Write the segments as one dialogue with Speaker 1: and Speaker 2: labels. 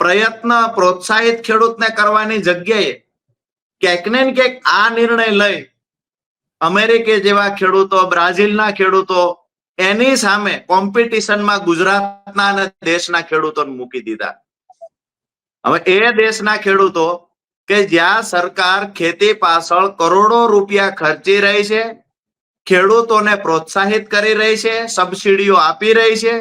Speaker 1: પ્રયત્ન પ્રોત્સાહિત ખેડૂતને કરવાની જગ્યાએ ક્યાંક ક્યાંક આ નિર્ણય લઈ અમેરિકે જેવા ખેડૂતો, બ્રાઝિલના ખેડૂતો એની સામે કોમ્પિટિશનમાં ગુજરાતના અને દેશના ખેડૂતોને મૂકી દીધા. હવે એ દેશના ખેડૂતો કે જ્યાં સરકાર ખેતી પાછળ કરોડો રૂપિયા ખર્ચી રહી છે, ખેડૂતોને પ્રોત્સાહિત કરી રહી છે, સબસિડીઓ આપી રહી છે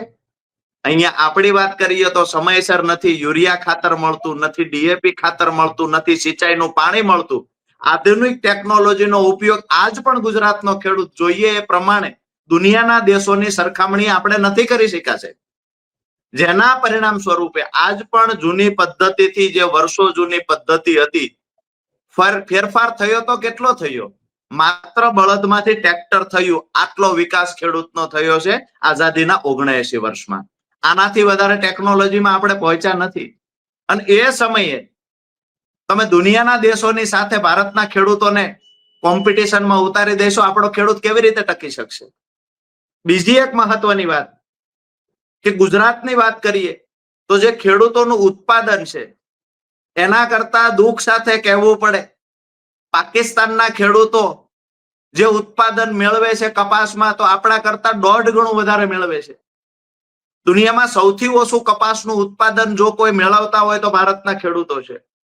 Speaker 1: અહીંયા આપણી વાત કરીએ તો સમયસર નથી, યુરિયા ખાતર મળતું નથી, ડીએપી ખાતર મળતું નથી, સિંચાઈનું પાણી મળતું. આધુનિક ટેકનોલોજીનો ઉપયોગ આજ પણ ગુજરાતનો ખેડૂત જોઈએ એ પ્રમાણે દુનિયાના દેશોની સરખામણી આપણે નથી કરી શકાશે. જેના પરિણામ સ્વરૂપે આજ પણ જૂની પદ્ધતિથી જે વર્ષો જૂની પદ્ધતિ હતી ફેરફાર થયો તો કેટલો થયો? માત્ર બળદમાંથી ટ્રેક્ટર થયું, આટલો વિકાસ ખેડૂતનો થયો છે આઝાદીના ઓગણએસી વર્ષમાં. આનાથી વધારે ટેકનોલોજીમાં આપણે પહોંચ્યા નથી. અને એ સમયે તમે દુનિયાના દેશોની સાથે ભારતના ખેડૂતોને કોમ્પિટિશનમાં ઉતારી દેશો, આપણો ખેડૂત કેવી રીતે ટકી શકશે? બીજી એક મહત્વની વાત કે ગુજરાતની વાત કરીએ તો જે ખેડૂતોનું ઉત્પાદન છે, એના કરતા દુઃખ સાથે કહેવું પડે, પાકિસ્તાનના ખેડૂતો જે ઉત્પાદન મેળવે છે કપાસમાં તો આપણા કરતા દોઢ ગણું વધારે મેળવે છે. દુનિયામાં સૌથી ઓછું કપાસનું ઉત્પાદન જો કોઈ મેળવતા હોય તો ભારતના ખેડૂતો છે.